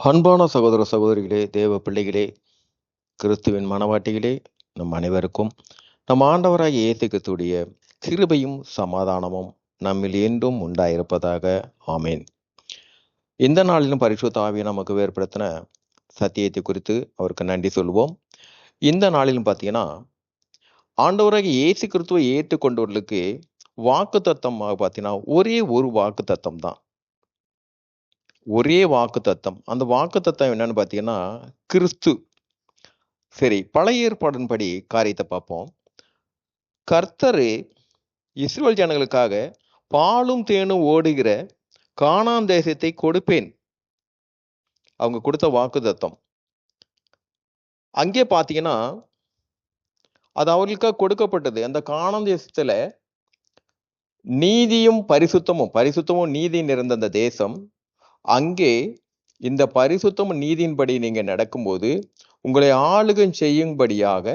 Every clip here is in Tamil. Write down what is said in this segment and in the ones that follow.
அன்பான சகோதர சகோதரிகளே, தேவ பிள்ளைகளே, கிறிஸ்துவின் மனவாட்டிகளே, நம் அனைவருக்கும் நம் ஆண்டவராக இயேசுக்கத்துடைய கிருபையும் சமாதானமும் நம்மில் என்றும் உண்டாயிருப்பதாக ஆமேன் இந்த நாளிலும் பரிசுத்த ஆவியை நமக்கு வேறுபடுத்தின சத்தியத்தை குறித்து அவருக்கு நன்றி சொல்வோம். இந்த நாளிலும் பார்த்தீங்கன்னா, ஆண்டவராக இயேசு கிறிஸ்துவை ஏற்றுக்கொண்டவர்களுக்கு வாக்குத்தத்தமாக பார்த்தீங்கன்னா, ஒரே ஒரு வாக்குத்தத்தம் தான். ஒரே வாக்குத்தத்தம். அந்த வாக்குத்தத்தம் என்னன்னு பார்த்தீங்கன்னா, கிறிஸ்து. சரி, பழைய ஏற்பாடின்படி காரியத்தை பார்ப்போம். கர்த்தரு இஸ்ரோல் ஜனங்களுக்காக பாலும் தேனும் ஓடுகிற காணாம் தேசத்தை கொடுப்பேன். அவங்க கொடுத்த வாக்குத்தத்தம். அங்கே பார்த்தீங்கன்னா, அது அவர்களுக்காக கொடுக்கப்பட்டது. அந்த காணாந்தேசத்தில் நீதியும் பரிசுத்தமும் பரிசுத்தமும் நீதி நிறைந்த அந்த தேசம். அங்கே இந்த பரிசுத்தம் நீதியின்படி நீங்கள் நடக்கும்போது, உங்களை ஆளுகை செய்யும்படியாக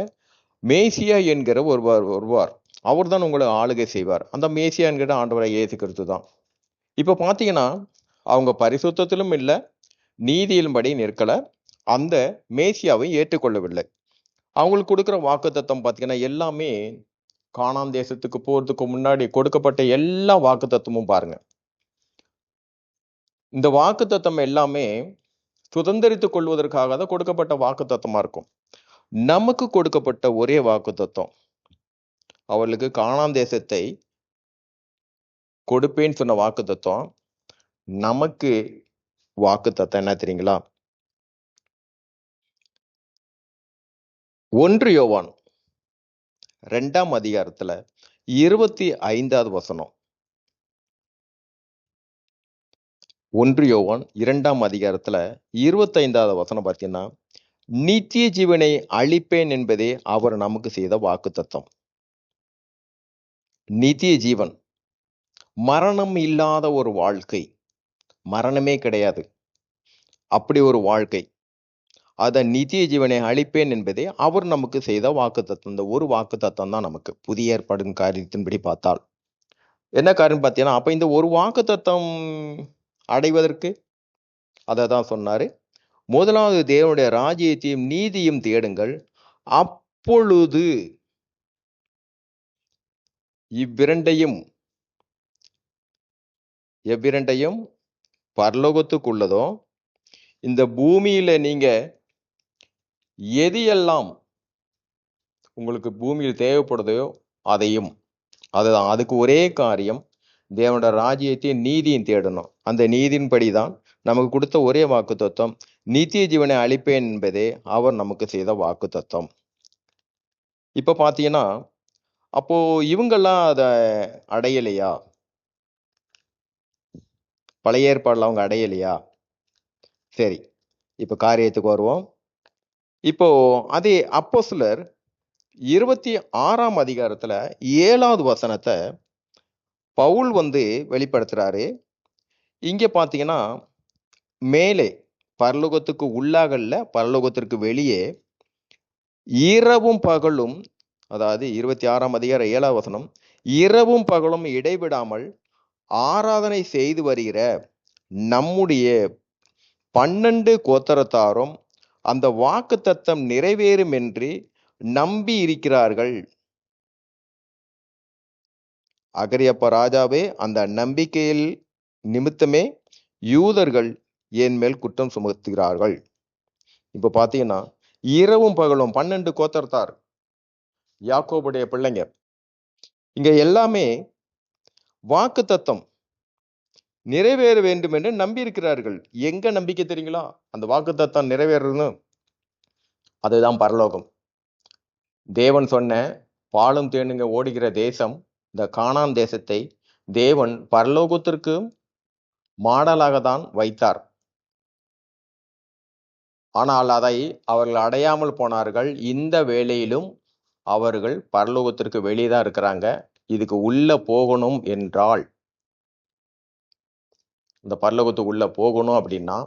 மேசியா என்கிற ஒருவர் வருவார். அவர் தான் உங்களை ஆளுகை செய்வார். அந்த மேசியா என்கிற ஆண்டவரை ஏசு கிறிஸ்து தான். இப்போ பார்த்தீங்கன்னா, அவங்க பரிசுத்தத்திலும் இல்லை நீதியின்படி நிற்கலை அந்த மேசியாவை ஏற்றுக்கொள்ளவில்லை. அவங்களுக்கு கொடுக்குற வாக்குத்தத்தம் பார்த்தீங்கன்னா, எல்லாமே காணாம் தேசத்துக்கு போகிறதுக்கு முன்னாடி கொடுக்கப்பட்ட எல்லா வாக்குத்தத்தமும் பாருங்கள் இந்த வாக்குத்தத்தம் எல்லாமே சுதந்திரித்துக் கொள்வதற்காக தான் கொடுக்கப்பட்ட வாக்குத்தத்தமா இருக்கும். நமக்கு கொடுக்கப்பட்ட ஒரே வாக்குத்தத்தம். அவர்களுக்கு காணாம் தேசத்தை கொடுப்பேன்னு சொன்ன வாக்குத்தத்தம். நமக்கு வாக்குத்தத்தம் என்ன தெரியுங்களா? ஒன்று யோவான் ரெண்டாம் அதிகாரத்துல 25வது வசனம். ஒன்று யோவான் இரண்டாம் அதிகாரத்தில் இருபத்தைந்தாவது வசனம் பார்த்தீங்கன்னா, நித்திய ஜீவனை அழிப்பேன் என்பதே அவர் நமக்கு செய்த வாக்குத்தத்தம். நித்திய ஜீவன். மரணம் இல்லாத ஒரு வாழ்க்கை. மரணமே கிடையாது. அப்படி ஒரு வாழ்க்கை. அதை நித்திய ஜீவனை அழிப்பேன் என்பதே அவர் நமக்கு செய்த வாக்குத்தத்தம். இந்த ஒரு வாக்குத்தத்தம் தான் நமக்கு. புதிய ஏற்பாடின் காரியத்தின்படி பார்த்தால். என்ன காரியம் பார்த்தீங்கன்னா, அப்போ இந்த ஒரு வாக்குத்தத்தம் அடைவதற்கு அதை தான் சொன்னார் முதலாவது தேவனுடைய ராஜ்யத்தையும் நீதியும் தேடுங்கள். அப்பொழுது இவ்விரண்டையும் எவ்விரண்டையும் பரலோகத்துக்குள்ளதோ இந்த பூமியில் நீங்கள் எதையெல்லாம் உங்களுக்கு பூமியில் தேவைப்படுதையோ அதையும் அதுதான். அதுக்கு ஒரே காரியம் தேவனோட ராஜ்யத்தையும் நீதியும் தேடணும். அந்த நீதியின்படி தான் நமக்கு கொடுத்த ஒரே வாக்குத்தத்தம். நித்திய ஜீவனை அளிப்பேன் என்பதே அவர் நமக்கு செய்த வாக்குத்தம் இப்போ பார்த்தீங்கன்னா, அப்போ இவங்கெல்லாம் அதை அடையலையா? பழைய ஏற்பாடில் அவங்க அடையலையா? சரி. இப்போ காரியத்துக்கு வருவோம். இப்போ அதே அப்போஸ்தலர் 26ஆம் அதிகாரத்துல 7வது வசனத்த பவுல் வந்து வெளிப்படுத்துகிறாரு இங்கே பார்த்தீங்கன்னா, மேலே பரலோகத்துக்கு உள்ளாகல்ல, பரலோகத்திற்கு வெளியே இரவும் பகலும் அதாவது 26ஆம் அதிகாரம் 7வது வசனம். இரவும் பகலும் இடைவிடாமல் ஆராதனை செய்து வருகிற நம்முடைய பன்னெண்டு கோத்தரத்தாரும் அந்த வாக்குத்தத்தம் நிறைவேறும் என்று நம்பி இருக்கிறார்கள். அகரியப்ப ராஜாவே, அந்த நம்பிக்கையில் நிமித்தமே யூதர்கள் என் மேல் குற்றம் சுமத்துகிறார்கள். இப்போ பார்த்தீங்கன்னா, இரவும் பகலும் பன்னெண்டு கோத்தர்த்தார் யாக்கோபுடைய பிள்ளைங்க. இங்க எல்லாமே வாக்குத்தத்தம் நிறைவேற வேண்டும் என்று நம்பி இருக்கிறார்கள். எங்க நம்பிக்கை தெரியுங்களா? அந்த வாக்குத்தத்தம் நிறைவேறணும். அதுதான் பரலோகம். தேவன் சொன்ன பாலும் தேனுங்க ஓடுகிற தேசம், இந்த கானான் தேசத்தை தேவன் பரலோகத்திற்கு மாடலாக தான் வைத்தார். ஆனால் அதை அவர்கள் அடையாமல் போனார்கள். இந்த வேளையிலும் அவர்கள் பரலோகத்திற்கு வெளியே தான் இருக்கிறாங்க. இதுக்கு உள்ள போகணும் என்றால் இந்த பரலோகத்துக்கு உள்ள போகணும் அப்படின்னா,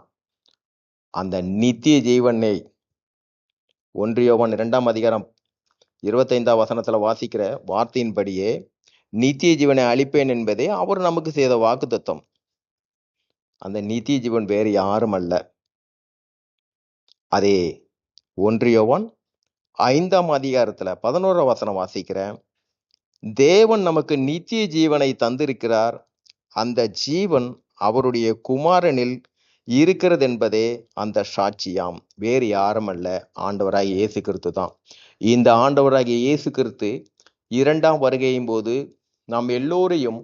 அந்த நித்திய ஜீவனை ஒன்றியோவன் இரண்டாம் அதிகாரம் இருபத்தைந்தாம் வசனத்தில் வாசிக்கிற வார்த்தையின்படியே நித்திய ஜீவனை அளிப்பேன் என்பதே அவர் நமக்கு செய்த வாக்குத்தத்தம். அந்த நித்திய ஜீவன் வேறு யாரும் அல்ல. அதே ஒன்றியவன் ஐந்தாம் அதிகாரத்தில் பதினோரா வசனம் வாசிக்கிறேன். தேவன் நமக்கு நித்திய ஜீவனை தந்திருக்கிறார். அந்த ஜீவன் அவருடைய குமாரனில் இருக்கிறது என்பதே அந்த சாட்சியாம். வேறு யாரும் அல்ல. ஆண்டவராக இயேசு கிறிஸ்து தான். இந்த ஆண்டவராகிய இயேசு கிறிஸ்து இரண்டாம் வருகையின் போது நாம் எல்லோரையும்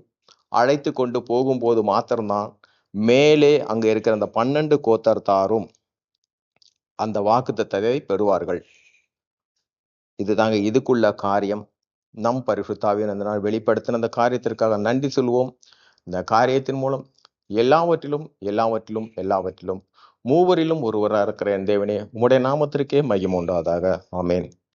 அழைத்து கொண்டு போகும்போது மாத்திரம்தான் மேலே அங்கே இருக்கிற அந்த பன்னெண்டு கோத்தர்தாரும் அந்த வாக்குத்தத்தை பெறுவார்கள். இதுதாங்க இதுக்குள்ள காரியம். நம் பரிசுத்தாவின் அந்த நாள் வெளிப்படுத்தின அந்த காரியத்திற்காக நன்றி சொல்வோம். இந்த காரியத்தின் மூலம் எல்லாவற்றிலும் எல்லாவற்றிலும் எல்லாவற்றிலும் மூவரிலும் ஒருவராக இருக்கிற என் தேவனே உம்முடைய நாமத்திற்கே மையம் உண்டாதாக ஆமேன்.